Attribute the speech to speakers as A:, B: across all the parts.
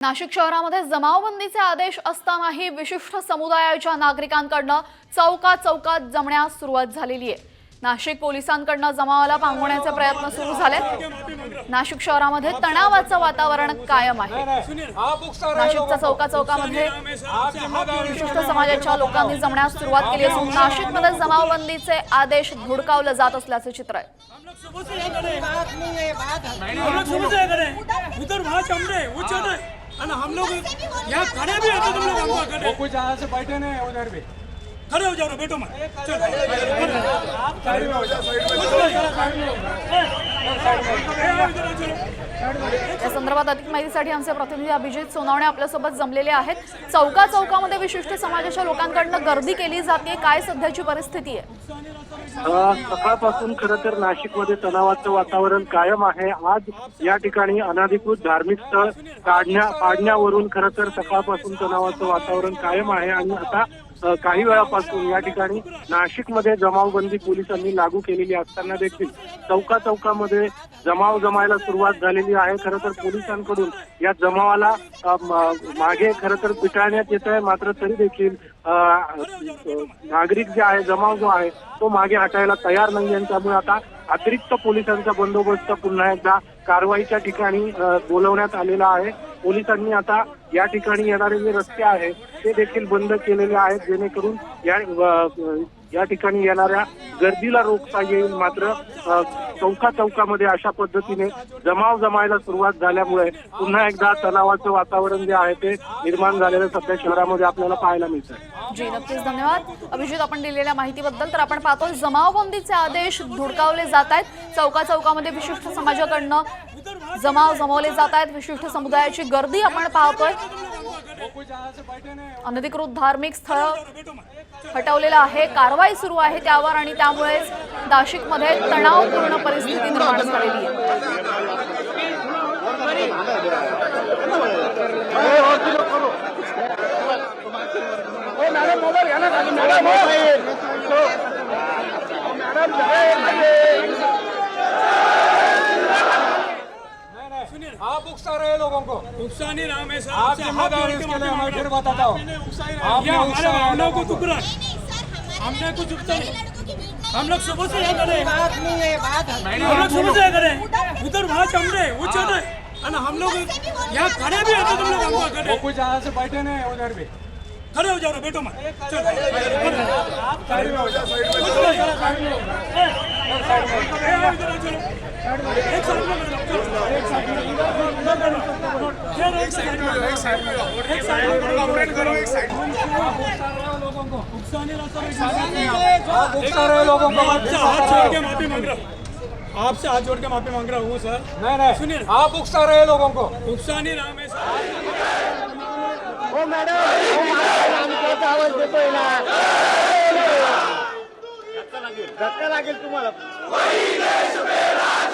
A: नाशिक शहरामध्ये जमावबंदीचे आदेश असतानाही विशिष्ट समुदायाच्या नागरिकांकडनं चौका चौकात जमण्यास सुरुवात झालेली आहे नाशिक पोलिसांकडनं जमावाला पांगवण्याचे प्रयत्न सुरू झाले नाशिक शहरामध्ये तणावाचं वातावरण कायम आहे नाशिकच्या चौका चौकामध्ये विशिष्ट समाजाच्या लोकांनी जमण्यास सुरुवात केली असून नाशिकमध्ये जमावबंदीचे आदेश धुडकावले जात असल्याचे चित्र आहे
B: हम लोग सुबह से खड़े हैं। उधर वहाँ चल रहे वो चल रहे और हम लोग यहाँ खड़े भी हैं तो तुम लोग हमको खड़े
C: वो कुछ यहाँ से बैठे नहीं उधर भी
B: खड़े हो जाओ ना बैठो मत चलो
C: साइड में हो जाओ साइड में
A: या संदर्भात अधिक माहितीसाठी आमचे प्रतिनिधी अभिजित सोनावणे आपल्यासोबत जमलेले आहेत. चौका चौकामध्ये विशिष्ट समाजाच्या लोकांकडनं गर्दी केली जाते. काय सध्याची परिस्थिती आहे?
D: सकाळपासून खरं तर नाशिकमध्ये तणावाचं वातावरण कायम आहे. आज या ठिकाणी अनाधिकृत धार्मिक स्थळ काढण्या पाडण्यावरून खरं तर सकाळपासून तणावाचं वातावरण कायम आहे. आणि आता काही वेळापासून या ठिकाणी नाशिकमध्ये जमावबंदी पोलिसांनी लागू केलेली असताना देखील चौका चौकामध्ये जमाव जमायला सुरुवात झालेली आहे. खरं तर पोलिसांकडून या जमावाला मागे खरं तर पिटाळण्यात येत आहे. मात्र तरी देखील नागरिक जे आहे जमाव जो आहे तो मागे हटायला तयार नाही आणि त्यामुळे आता अतिरिक्त पोलिसांचा बंदोबस्त पुन्हा एकदा कारवाईच्या ठिकाणी बोलवण्यात आलेला आहे. पोलिसांनी आता या ठिकाणी येणारे जे रस्ते आहेत ते देखील बंद केलेले आहेत जेणेकरून या या ठिकाणी येणाऱ्या गर्दीला रोखता येईल. मात्र चौका चौकामध्ये अशा पद्धतीने जमाव जमायला सुरुवात झाल्यामुळे पुन्हा एकदा तणावाचं वातावरण जे आहे ते निर्माण झालेलं सध्या शहरामध्ये आपल्याला पाहायला मिळत आहे
A: जी नक्कीच. धन्यवाद. अभिजित आपण दिलेल्या माहितीबद्दल तर आपण पाहतोय जमावबंदीचे आदेश धुडकावले जात आहेत. चौका चौकामध्ये विशिष्ट समाजाकडनं जमाव जमवले जात आहेत. विशिष्ट समुदायाची गर्दी आपण पाहतोय. अनधिकृत धार्मिक स्थळ हटवलेलं आहे. कारवाई सुरू आहे त्यावर आणि त्यामुळेच नाशिकमध्ये तणावपूर्ण परिस्थिती निर्माण झालेली आहे
C: सुनिए आप उकसा रहे लोगों को
B: उकसा नहीं रहा मैं सर
C: आप जिम्मेदार इसके लिए मैं फिर
B: हूं।
C: बताता हूँ
B: ये
C: आपने
B: हमारे
C: उकसाया
B: भावनाओं को
C: लोगों को।
B: टुकड़ा हमने कुछ उकसा नहीं हम लोग सुबह से यहाँ खड़े हैं। हम लोग सुबह से हैं। उधर वहाँ चल रहे वो चल। रहे और हम लोग यहाँ खड़े भी हैं तो तुम लोग हमको
C: वो
B: खड़े
C: कुछ यहाँ से बैठे नहीं उधर भी।
B: खड़े हो जाओ ना बैठो मत। चलो।
C: साइड में हो में।
B: चलो। एक साइड में खड़े हो, चलो एक साइड में एक साइड में एक साइड में एक साइड में कोऑपरेट करो एक साइड में
C: लोगों को
B: उकसा नहीं रहा सर
C: आप उकसा रहे लोगों को
B: मैं आपसे हाथ जोड़ के माफी मांग रहा हूँ आपसे हाथ जोड़ के माफी मांग रहा हूँ सर
C: नहीं नहीं
B: सुनिए।
C: आप उकसा रहे लोगों को
B: उकसा नहीं रहा मैं सर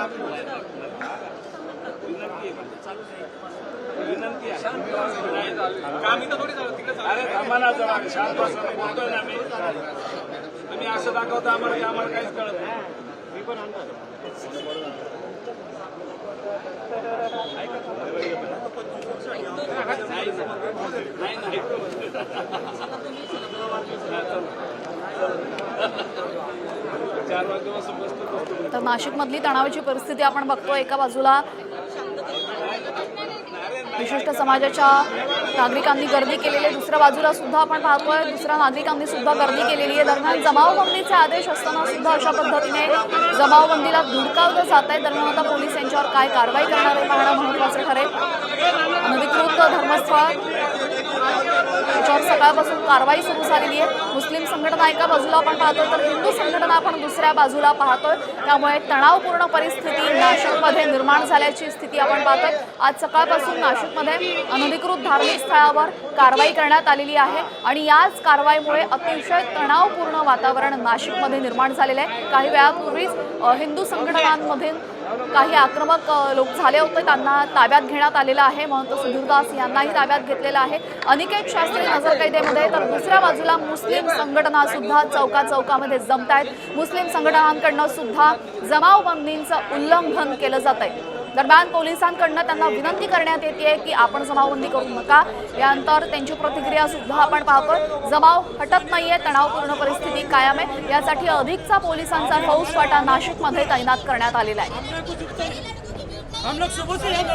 E: अरे जरा शांत बसा बोलतोय ना मी तुम्ही असं दाखवता आम्हाला की आम्हाला काहीच कळत नाही मी पण नाही नाही
A: तर नाशिकमधली तणावाची परिस्थिती आपण बघतो एका बाजूला विशिष्ट समाजाच्या नागरिकांनी गर्दी केलेली आहे. दुसऱ्या बाजूला सुद्धा आपण पाहतोय दुसऱ्या नागरिकांनी सुद्धा गर्दी केलेली आहे. दरम्यान जमावबंदीचे आदेश असताना सुद्धा अशा पद्धतीने जमावबंदीला धुडकावलं जात आहे. दरम्यान आता पोलीस यांच्यावर काय कारवाई करणार आहे पाहणं महत्वाचं ठरेल. अनधिकृत धर्मस्थळ त्याच्यावर सकाळपासून कारवाई सुरू झालेली आहे. मुस्लिम संघटना एका बाजूला आपण पाहतोय तर हिंदू संघटना आपण दुसऱ्या बाजूला पाहतोय. त्यामुळे तणावपूर्ण परिस्थिती नाशिकमध्ये निर्माण झाल्याची स्थिती आपण पाहतोय. आज सकाळपासून नाशिकमध्ये अनधिकृत धार्मिक स्थळावर कारवाई करण्यात आलेली आहे आणि याच कारवाईमुळे अतिशय तणावपूर्ण वातावरण नाशिकमध्ये निर्माण झालेलं आहे. काही वेळापूर्वीच हिंदू संघटनांमधील काही आक्रमक लोक झाले होते. त्यांना ताब्यात घेण्यात आलेलं आहे. महंत सुधीरदास यांनाही ताब्यात घेतलेलं आहे. अनिकेत शास्त्री नजरकैदेमध्ये तर दुसऱ्या बाजूला मुस्लिम संघटना सुद्धा चौका चौकामध्ये जमत आहेत मुस्लिम संघटनांकडनं सुद्धा जमावबंदीचं उल्लंघन केलं जात आहे दरम्यान पोलिसांकडनं त्यांना विनंती करण्यात येते की आपण जमावबंदी करू नका. यानंतर त्यांची प्रतिक्रिया सुद्धा आपण पाहतोय. जमाव हटत नाहीये तणावपूर्ण परिस्थिती कायम आहे. यासाठी अधिकचा पोलिसांचा फौजफाटा नाशिकमध्ये तैनात करण्यात आलेला आहे.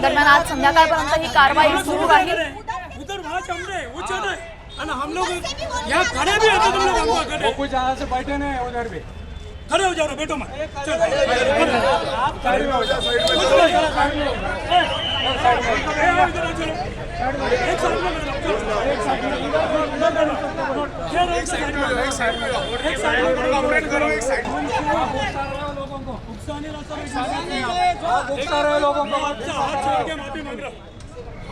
A: दरम्यान आज संध्याकाळपर्यंत ही कारवाई सुरू राहील.
B: हैं। है खड़े हो जाओ ना बैठो मत। चलो।
C: साइड में हो जाओ साइड में
B: कुछ नहीं। ए, आओ इधर आओ, चलो एक साइड में बैठो, चलो। एक साइड में एक साइड में एक साइड में
C: ऑपरेट करो एक साइड।
B: नुकसानी
C: उकसा रहे लोगों को?
B: आपसे हाथ जोड़ के माफी मांग रहा हूँ।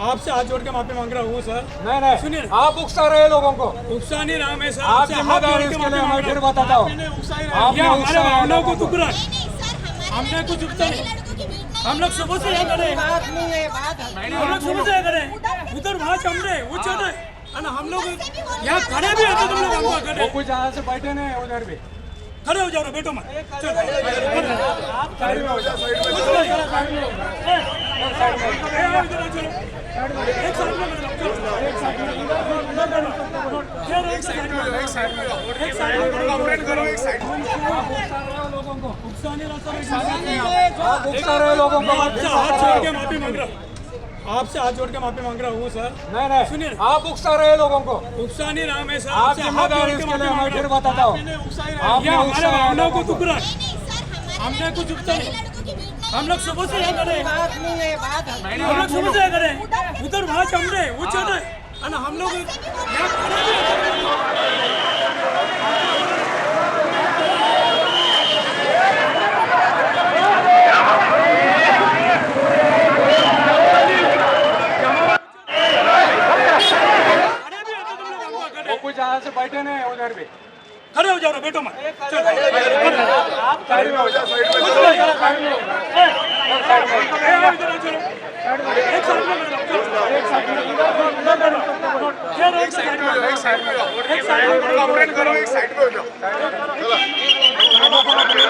B: आपसे हाथ जोड़ के माफी मांग रहा हूँ सर।
C: नहीं नहीं।
B: सुनिए।
C: आप उकसा रहे लोगों को।
B: नुकसानी नाम है सर।
C: आप जिम्मेदार इसके लिए मैं फिर
B: रहा हूँ।
C: बताता हूँ।
B: ये
C: आपने
B: हमारे
C: उकसाया
B: भावनाओं को
C: लोगों
B: दुख रहा है हमने कुछ उतर हम लोग सुबह से यहाँ हैं। हम लोग सुबह से यहाँ हैं। उधर वहाँ चमड़े वो चढ़े है। ना हम लोग यहाँ खड़े भी होते तुम लोग हमको खड़े
C: कुछ यहाँ से बैठे नहीं उधर भी।
B: खड़े हो जाओ ना बैठो मत। चलो।
C: साइड में हो जाओ साइड में
B: कुछ नहीं। ए, आओ इधर आओ, चलो एक साइड में बैठो, चलो एक साइड में एक साइड में एक साइड में
C: ऑपरेट करो एक साइड
B: नुकसानी रास्ता में साथ में
C: आप उकसा रहे लोगों को
B: आपसे हाथ जोड़ के माफी मांग रहा हूँ आपसे हाथ जोड़ के माफी मांग रहा हूँ सर
C: नहीं नहीं
B: सुनिए।
C: आप उकसा रहे लोगों को
B: नुकसानी नाम है सर
C: आप
B: आपसे हाथ
C: जिम्मेदार
B: जोड़ के
C: इसके
B: माफी
C: लिए मैं
B: मांग
C: फिर
B: रहा हूँ
C: बताता हूँ
B: ये
C: आपने
B: हमारे
C: उकसाया
B: भावनाओं को
C: लोगों
B: दुख रहा है हमने कुछ उतर हम लोग सुबह से यहाँ खड़े हैं। हम लोग सुबह से यहाँ खड़े हैं। उधर वहाँ चमड़े वो चढ़े है ना हम लोग यहाँ खड़े भी होते खड़े भी होते तुम लोग हमको खड़े
C: कुछ यहाँ से बैठे नहीं उधर भी
B: खड़े हो जाओ ना बैठो मत। कोई
C: साइड कोई हो जाओ साइड में
B: कुछ नहीं। ए, आओ इधर आओ, चलो एक साइड में बैठो, चलो एक साइड में एक साइड में एक साइड में
C: ऑपरेट करो एक साइड में हो जाओ
B: नुकसानी रास्ता में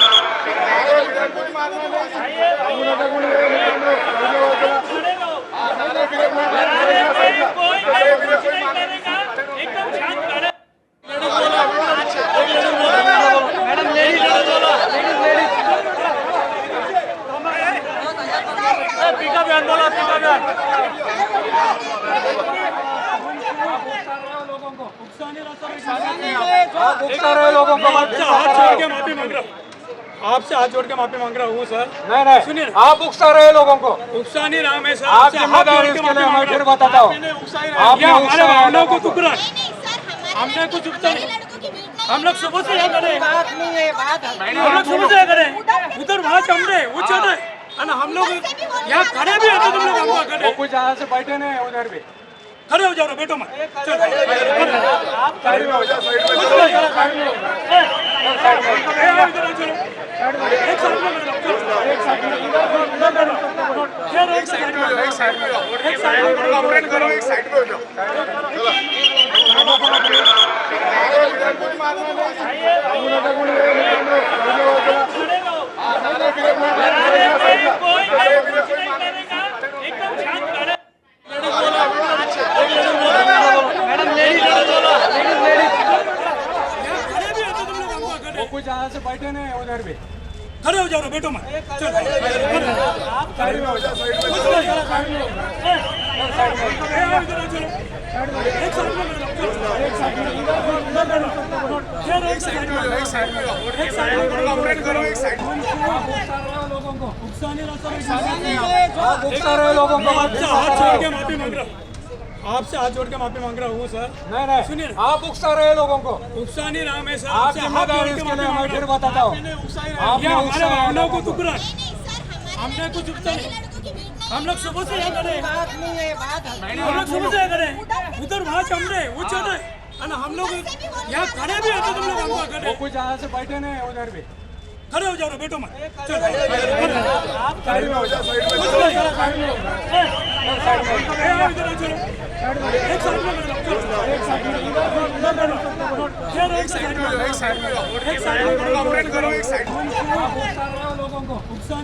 B: साथ में
C: आप उकसा रहे लोगों को
B: आपसे हाथ जोड़ के माफी मांग रहा हूँ आपसे हाथ जोड़ के माफी मांग रहा हूँ सर।
C: नहीं नहीं
B: सुनिए।
C: आप उकसा रहे लोगों को
B: नुकसानी नाम है। सर
C: आप
B: आपसे हाथ
C: जिम्मेदार
B: जोड़ के
C: इसके
B: माफी
C: लिए
B: मांग
C: मैं फिर
B: रहा हूँ।
C: बताता हूँ
B: ये
C: आपने
B: हमारे
C: उकसाया
B: भावनाओं को
C: लोगों
B: दुख रहा है हमने कुछ उतर हम लोग सुबह से यहाँ खड़े हैं। हम लोग सुबह से यहाँ खड़े हैं। उधर वहाँ चमड़े वो चढ़े है। ना हम लोग यहाँ खड़े भी होते तुम लोग हमको खड़े
C: कुछ यहाँ से बैठे नहीं उधर भी
B: खड़े हो जाओ ना बैठो मत चलो
C: साइड में हो जाओ साइड में
B: कुछ नहीं। ए, आओ इधर आओ, चलो एक साइड में चलो एक साइड में एक साइड में एक साइड में
C: ऑपरेट करो एक साइड में हो जाओ
B: खड़े आपसे हाथ जोड़ के माफ़ी मांग रहा हूँ सर।
F: नहीं नहीं
B: सुनिए
F: आप उकसा रहे लोगों को।
B: उकसा नहीं रहा मैं सर।
F: आप जिम्मेदार इसके लिए मैं फिर बताता हूँ।
B: ये
F: आपने उकसा रहे
B: भावनाओं को
F: लोगों को
B: दुख हमने कुछ उगता नहीं। हम लोग सुबह से यहाँ खड़े हैं। हम लोग सुबह से यहाँ खड़े हैं। उधर वहाँ चम रहे। वो चल रहे है। ना हम लोग यहाँ खड़े भी होते तुम लोग हमको
F: वो
B: खड़े
F: कुछ यहाँ से बैठे नहीं है उधर भी।
B: खड़े हो जाओ रे, बैठो मत। चलो।
C: साइड में। हो जा साइड में।
F: उकसा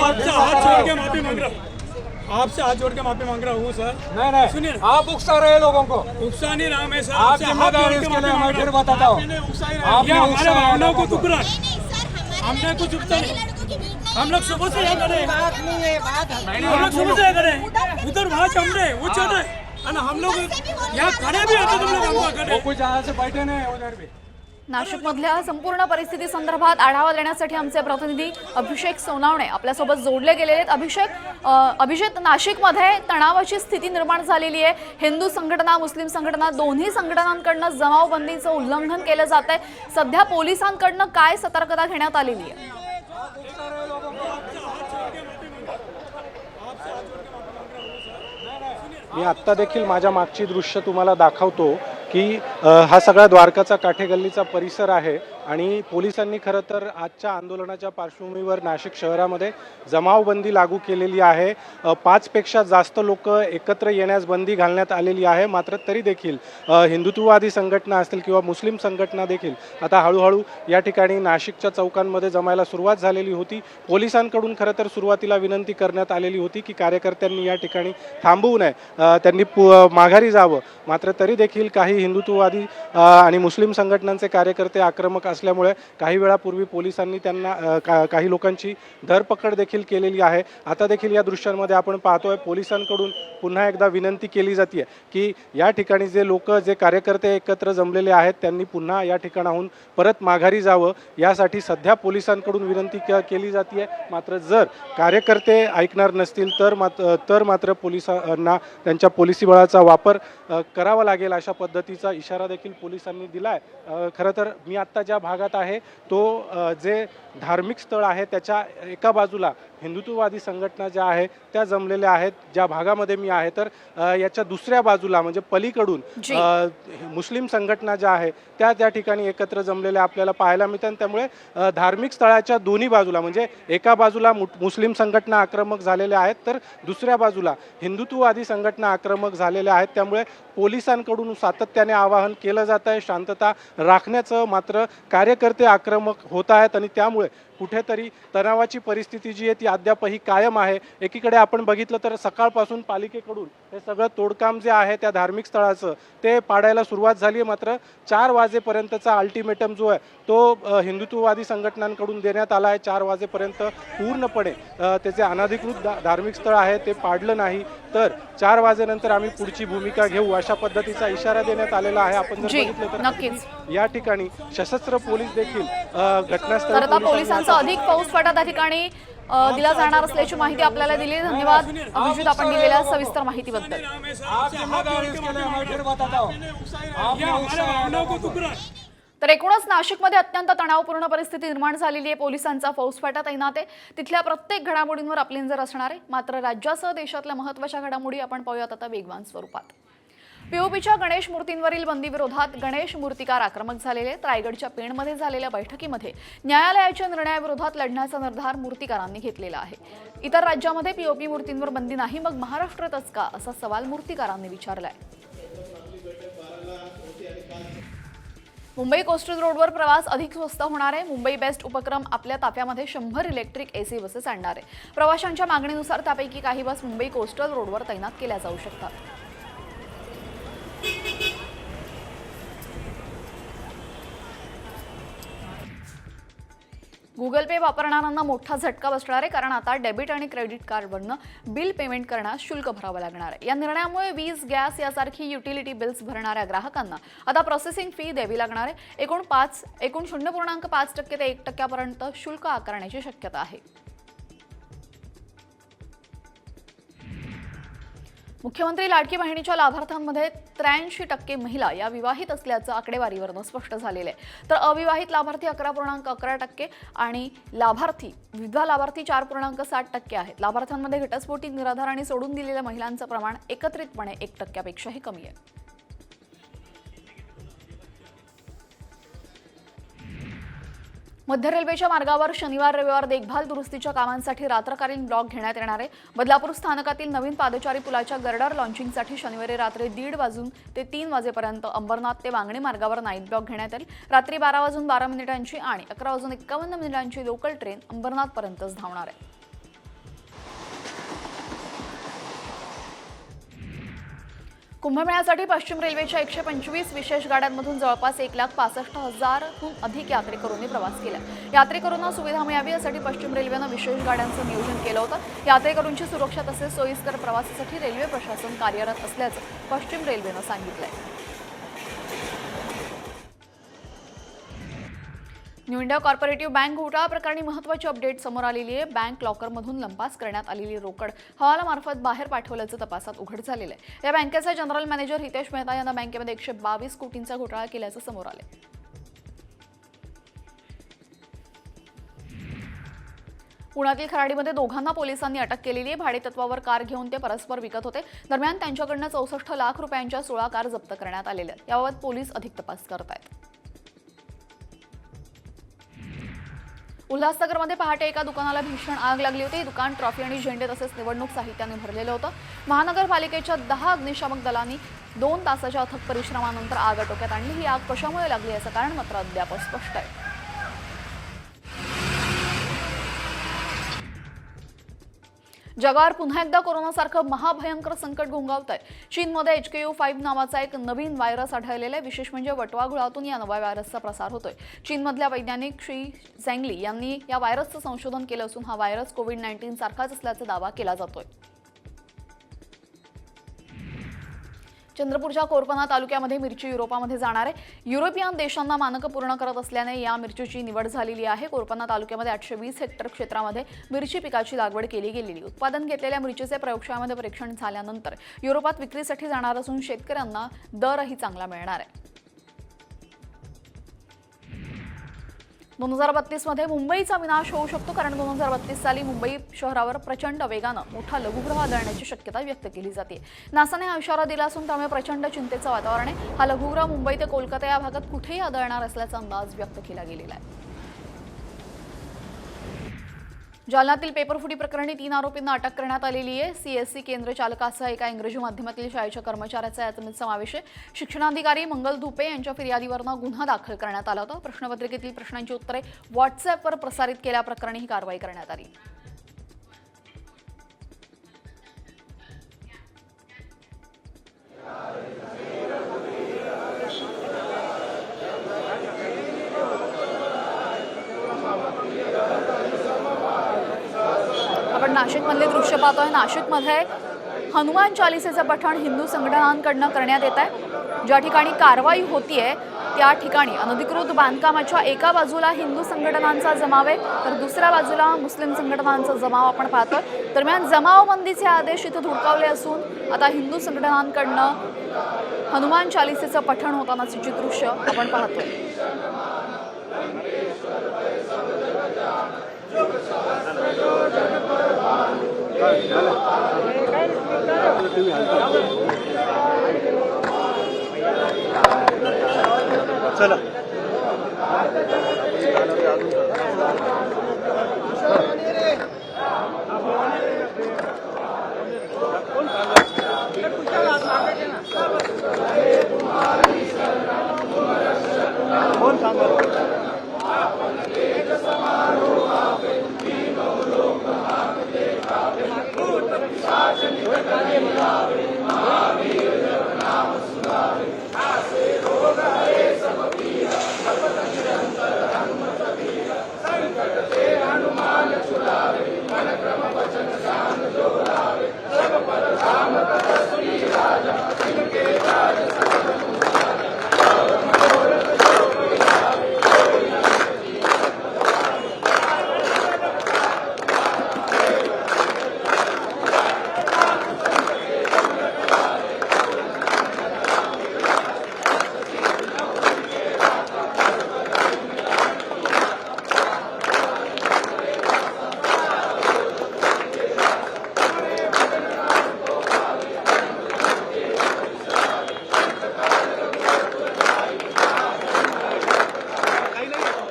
B: आपसे हाथ जोड़ के माफी मांग रहा हूँ आपसे हाथ जोड़ के माफी मांग रहा हूँ। सर
F: नहीं नहीं
B: सुनिए।
F: आप उकसा रहे लोगों को
B: उकसा नहीं रहा मैं सर
F: आप जिम्मेदार
B: जोड़ के
F: इसके
B: माफी
F: लिए मैं फिर बताता हूँ। आपने
B: हमारे
F: उकसा
B: भावनाओं को दुख रहा है हमने कुछ उगता नहीं हम लोग सुबह से यहाँ खड़े हैं। हम लोग सुबह से यहाँ हैं। उधर वहाँ चम रहे वो चल रहे है। ना हम लोग यहाँ खड़े भी होते तुम लोग हमको
F: कुछ यहाँ से बैठे नहीं है उधर भी।
A: नाशिकमधल्या संपूर्ण परिस्थिती संदर्भात आढावा देण्यासाठी आमचे प्रतिनिधी अभिषेक सोनावणे आपल्यासोबत जोडले गेलेले आहेत. अभिषेक अभिषेक नाशिकमध्ये तणावाची स्थिती निर्माण झालेली आहे. हिंदू संघटना मुस्लिम संघटना दोन्ही संघटनांकडनं जमावबंदीचं उल्लंघन केलं जात आहे सध्या पोलिसांकडनं काय सतर्कता घेण्यात आलेली आहे?
G: मी आत्ता देखील माझ्या मागची दृश्य तुम्हाला दाखवतो की हा सगळा द्वारकाचा काठेगल्लीचा परिसर आहे. आणि पोलिसांनी खरं तर आजच्या आंदोलनाच्या पार्श्वभूमीवर नाशिक शहरामध्ये जमावबंदी लागू केलेली आहे. पाचपेक्षा जास्त लोक एकत्र येण्यास बंदी घालण्यात आलेली आहे. मात्र तरी देखील हिंदुत्ववादी संघटना असतील किंवा मुस्लिम संघटना देखील आता हळूहळू या ठिकाणी नाशिकच्या चौकांमध्ये जमायला सुरुवात झालेली होती. पोलिसांकडून खरं तर सुरुवातीला विनंती करण्यात आलेली होती की कार्यकर्त्यांनी या ठिकाणी थांबवू नये. त्यांनी पु माघारी जावं. मात्र तरी देखील काही हिंदुत्ववादी आणि मुस्लिम संघटनांचे कार्यकर्ते आक्रमक असल्यामुळे काही वेळापूर्वी पोलिसांनी त्यांना का काही लोकांची धरपकड देखील केलेली आहे. आता देखील या दृश्यांमध्ये आपण पाहतोय पोलिसांकडून पुन्हा एकदा विनंती केली जाते की या ठिकाणी जे लोक जे कार्यकर्ते एकत्र जमलेले आहेत त्यांनी पुन्हा या ठिकाणाहून परत माघारी जावं. यासाठी सध्या पोलिसांकडून विनंती क- केली जाते मात्र जर कार्यकर्ते ऐकणार नसतील तर मात्र तर मात्र पोलिसांना त्यांच्या पोलिसी बळाचा वापर करावा लागेल अशा पद्धतीचा इशारा देखील पोलिसांनी दिला आहे खरं तर मी आत्ता ज्या भागात आहे. तो जे धार्मिक स्थळ आहे त्याच्या एका बाजूला हिंदुत्ववादी संघटना ज्या आहे त्या जमलेल्या आहेत. ज्या भागामध्ये मी आहे तर याच्या दुसऱ्या बाजूला म्हणजे पलीकडून मुस्लिम संघटना ज्या आहे त्या त्या ठिकाणी एकत्र जमलेल्या आपल्याला पाहायला मिळतात. त्यामुळे धार्मिक स्थळाच्या दोन्ही बाजूला म्हणजे एका बाजूला मुस्लिम संघटना आक्रमक झालेल्या आहेत तर दुसऱ्या बाजूला हिंदुत्ववादी संघटना आक्रमक झालेल्या आहेत. त्यामुळे पोलिसांकडून सातत्याने आवाहन केलं जात आहे. शांतता राखण्याचं मात्र कार्यकर्ते आक्रमक होत आहेत आणि त्यामुळे कुठेतरी तणावाची परिस्थिती जी आहे ती अद्यापही कायम आहे. एकीकडे आपण बघितलं तर सकाळपासून पालिकेकडून हे सगळं तोडकाम जे आहे त्या धार्मिक स्थळाचं ते पाडायला सुरुवात झाली आहे. मात्र चार वाजेपर्यंतचा अल्टिमेटम जो आहे तो हिंदुत्ववादी संघटनांकडून देण्यात आला आहे. चार वाजेपर्यंत पूर्णपणे त्याचे अनधिकृत धार्मिक स्थळ आहे ते पाडलं नाही. तर चार वाजेनंतर आम्ही पुढची भूमिका घेऊ अशा पद्धतीचा इशारा देण्यात आलेला आहे. आपण जर बघितलं तर. या ठिकाणी सशस्त्र पोलीस देखील घटनास्थळी
A: तर अधिक फौजफाटा त्या ठिकाणी दिला जाणार असल्याची माहिती आपल्याला दिली. धन्यवाद. अभिजित आपण दिलेल्या सविस्तर माहितीबद्दल. तर एकूणच नाशिकमध्ये अत्यंत तणावपूर्ण परिस्थिती निर्माण झालेली आहे. पोलिसांचा फौजफाटा तैनात आहे. तिथल्या प्रत्येक घडामोडींवर आपली नजर असणार आहे. मात्र राज्यासह देशातल्या महत्त्वाच्या घडामोडी आपण पाहूयात आता वेगवान स्वरूपात. पीओपीच्या गणेश मूर्तींवरील बंदीविरोधात गणेश मूर्तिकार आक्रमक झालेले आहेत. रायगडच्या पेणमध्ये झालेल्या बैठकीमध्ये न्यायालयाच्या निर्णयाविरोधात लढण्याचा निर्धार मूर्तिकारांनी घेतलेला आहे. इतर राज्यामध्ये पीओपी मूर्तींवर बंदी नाही मग महाराष्ट्रातच का? असा सवाल मूर्तिकारांनी विचारलाय. मुंबई कोस्टल रोडवर प्रवास अधिक स्वस्त होणार आहे. मुंबई बेस्ट उपक्रम आपल्या ताफ्यामध्ये शंभर इलेक्ट्रिक एसी बसेस आणणार आहे. प्रवाशांच्या मागणीनुसार त्यापैकी काही बस मुंबई कोस्टल रोडवर तैनात केल्या जाऊ शकतात. गुगल पे वापरणाऱ्यांना मोठा झटका बसणार आहे कारण आता डेबिट आणि क्रेडिट कार्डवरनं बिल पेमेंट करण्यास शुल्क भरावं लागणार आहे. या निर्णयामुळे वीज गॅस यासारखी युटिलिटी बिल्स भरणाऱ्या ग्राहकांना आता प्रोसेसिंग फी द्यावी लागणार आहे. एकूण पाच एकूण शून्य पूर्णांक पाच टक्के ते एक टक्क्यापर्यंत शुल्क आकारण्याची शक्यता आहे. मुख्यमंत्री लाडकी बहिणीच्या लाभार्थ्यांमध्ये त्र्याऐंशी टक्के महिला या विवाहित असल्याचं आकडेवारीवरनं स्पष्ट झालेलं आहे. तर अविवाहित लाभार्थी अकरा पूर्णांक अकरा टक्के आणि लाभार्थी विधवा लाभार्थी चार पूर्णांक साठ टक्के आहेत. लाभार्थ्यांमध्ये घटस्फोटी निराधार आणि सोडून दिलेल्या महिलांचं प्रमाण एकत्रितपणे एक टक्क्यापेक्षाही कमी आहे. मध्य रेल्वेच्या मार्गावर शनिवार रविवार देखभाल दुरुस्तीच्या कामांसाठी रात्रकालीन ब्लॉक घेण्यात येणार आहे. बदलापूर स्थानकातील नवीन पादचारी पुलाच्या गर्डर लॉन्चिंगसाठी शनिवारी रात्री दीड वाजून ते तीन वाजेपर्यंत अंबरनाथ ते वांगणी मार्गावर नाईट ब्लॉक घेण्यात येईल. रात्री बारा वाजून बारा मिनिटांची आणि अकरा वाजून एकावन्न मिनिटांची लोकल ट्रेन अंबरनाथपर्यंतच धावणार आहे. कुंभमेळ्यासाठी पश्चिम रेल्वेच्या एकशे पंचवीस विशेष गाड्यांमधून जवळपास एक लाख पासष्ट हजारहून अधिक यात्रेकरूंनी प्रवास केला. यात्रेकरूंना सुविधा मिळावी यासाठी पश्चिम रेल्वेनं विशेष गाड्यांचं नियोजन केलं होतं. यात्रेकरूंची सुरक्षा तसेच सोयीस्कर प्रवासासाठी रेल्वे प्रशासन कार्यरत असल्याचं पश्चिम रेल्वेनं सांगितलंय. न्यू इंडिया कॉर्पोरेटिव्ह बँक घोटाळा प्रकरणी महत्त्वाची अपडेट समोर आलेली आहे. बँक लॉकरमधून लंपास करण्यात आलेली रोकड. हवालामार्फत बाहेर पाठवल्याचं तपासात उघड झालेलं आहे. या बँकेचे जनरल मॅनेजर हितेश मेहता यांना बँकेमध्ये एकशे बावीस कोटींचा घोटाळा केल्याचं समोर आले पुण्यातील खराडीमध्ये दोघांना पोलिसांनी अटक केलेली आहे. भाडेतत्वावर कार घेऊन ते परस्पर विकत होते. दरम्यान त्यांच्याकडनं चौसष्ट लाख रुपयांच्या सोळा कार जप्त करण्यात आलेल्या आहेत. याबाबत पोलीस अधिक तपास करत आहेत उल्हासनगरमध्ये पहाटे एका दुकानाला भीषण आग लागली होती. दुकान ट्रॉफी आणि झेंडे तसेच निवडणूक साहित्याने भरलेलं होतं. महानगरपालिकेच्या दहा अग्निशामक दलांनी दोन तासाच्या अथक परिश्रमानंतर आग आटोक्यात आणली. ही आग कशामुळे लागली याचं कारण मात्र अद्याप स्पष्ट आहे. जगावर पुन्हा एकदा कोरोनासारखं महाभयंकर संकट घोंगावत आहे चीनमध्ये एच के यू फाईव्ह नावाचा एक नवीन व्हायरस आढळलेला आहे. विशेष म्हणजे वटवाघुळातून या नव्या व्हायरसचा प्रसार होतोय. चीनमधल्या वैज्ञानिक श्री झँगली यांनी या व्हायरसचं संशोधन केलं असून हा व्हायरस कोविड नाईन्टीन सारखाच असल्याचा दावा केला जातोय. चंद्रपूरच्या कोरपना तालुक्यामध्ये मिरची युरोपामध्ये जाणार आहे. युरोपियन देशांना मानकं पूर्ण करत असल्याने या मिरचीची निवड झालेली आहे. कोरपना तालुक्यामध्ये आठशे वीस हेक्टर क्षेत्रामध्ये मिरची पिकाची लागवड केली गेलेली. उत्पादन घेतलेल्या मिरचीचे प्रयोगशाळेमध्ये परीक्षण झाल्यानंतर युरोपात विक्रीसाठी जाणार असून शेतकऱ्यांना दरही चांगला मिळणार आहे. दोन हजार बत्तीसमध्ये मुंबईचा विनाश होऊ शकतो कारण दोन हजार बत्तीस साली मुंबई शहरावर प्रचंड वेगानं मोठा लघुग्रह आदळण्याची शक्यता व्यक्त केली जाते. नासाने हा इशारा दिला असून त्यामुळे प्रचंड चिंतेचं वातावरण आहे. हा लघुग्रह मुंबई ते कोलकाता या भागात कुठेही आदळणार असल्याचा अंदाज व्यक्त केला गेलेला आहे. जालन्यातील पेपरफुटी प्रकरणी तीन आरोपींना अटक करण्यात आलेली आहे. सीएससी केंद्र चालकासह एका इंग्रजी माध्यमातील शाळेच्या कर्मचाऱ्याचा यातून समावेश आहे. शिक्षणाधिकारी मंगल धुपे यांच्या फिर्यादीवरनं गुन्हा दाखल करण्यात आला होता. प्रश्नपत्रिकेतील प्रश्नांची उत्तरे व्हॉट्सअपवर प्रसारित केल्याप्रकरणी ही कारवाई करण्यात आली. आपण नाशिकमधले दृश्य पाहतोय. नाशिकमध्ये हनुमान चालिसेचं पठण हिंदू संघटनांकडनं करण्यात येत आहे. ज्या ठिकाणी कारवाई होतीये त्या ठिकाणी अनधिकृत बांधकामाच्या एका बाजूला हिंदू संघटनांचा जमाव आहे तर दुसऱ्या बाजूला मुस्लिम संघटनांचा जमाव आपण पाहतोय. दरम्यान जमावबंदीचे आदेश इथं धुडकावले असून आता हिंदू संघटनांकडनं हनुमान चालिसेचं पठण होतानाचे जे दृश्य आपण पाहतोय.
G: चला कोण सांगा शासन महावीर